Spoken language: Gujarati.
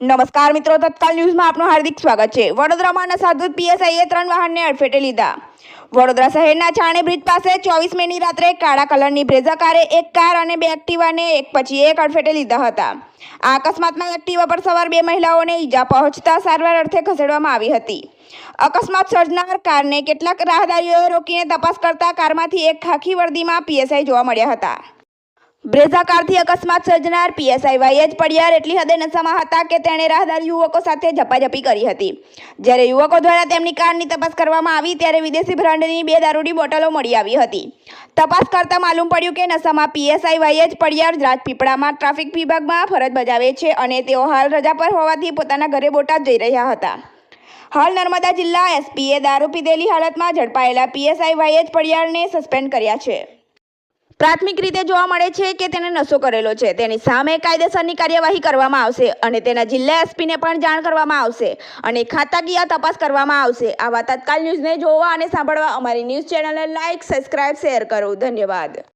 નમસ્કાર મિત્રો, તત્કાલ ન્યૂઝમાં આપનું હાર્દિક સ્વાગત છે. વડોદરામાં નશાધૂત પીએસઆઈએ ત્રણ વાહનને અડફેટે લીધા. વડોદરા શહેરના છાણે બ્રિજ પાસે ચોવીસ મેની રાત્રે કાળા કલરની બ્રેઝા કારે એક કાર અને બે એક્ટિવાને એક પછી એક અડફેટે લીધા હતા. આ અકસ્માતમાં એક્ટિવા પર સવાર બે મહિલાઓને ઈજા પહોંચતા સારવાર અર્થે ખસેડવામાં આવી હતી. અકસ્માત સર્જનાર કારને કેટલાક રાહદારીઓએ રોકીને તપાસ કરતા કારમાંથી એક ખાખી વર્દીમાં પીએસઆઈ જોવા મળ્યા હતા. બ્રેઝા કારથી અકસ્માત સર્જનાર પીએસઆઈ વાયજ પડિયાર એટલી હદે નશામાં હતા કે તેણે રાહદાર યુવકો સાથે ઝપાઝપી કરી હતી. જ્યારે યુવકો દ્વારા તેમની કારની તપાસ કરવામાં આવી, ત્યારે વિદેશી બ્રાન્ડની બે દારૂની બોટલો મળી આવી હતી. તપાસ કરતા માલુમ પડ્યું કે નશામાં પીએસઆઈ વાયજ પડિયાર રાજપીપળામાં ટ્રાફિક વિભાગમાં ફરજ બજાવે છે અને તેઓ હાલ રજા પર હોવાથી પોતાના ઘરે બોટાદ જઈ રહ્યા હતા. હાલ નર્મદા જિલ્લા એસપીએ દારૂ પીધેલી હાલતમાં ઝડપાયેલા પીએસઆઈ વાયજ પડિયારને સસ્પેન્ડ કર્યા છે. પ્રાથમિક રીતે જોવા મળે છે કે તેને નશો કરેલો છે. તેની સામે કાયદેસરની કાર્યવાહી કરવામાં આવશે અને તેના જિલ્લા એસપીને પણ જાણ કરવામાં આવશે અને ખાતાકીય તપાસ કરવામાં આવશે. આવા તત્કાલ ન્યૂઝને જોવા અને સાંભળવા અમારી ન્યૂઝ ચેનલને લાઇક સબસ્ક્રાઇબ, શેર કરો. ધન્યવાદ.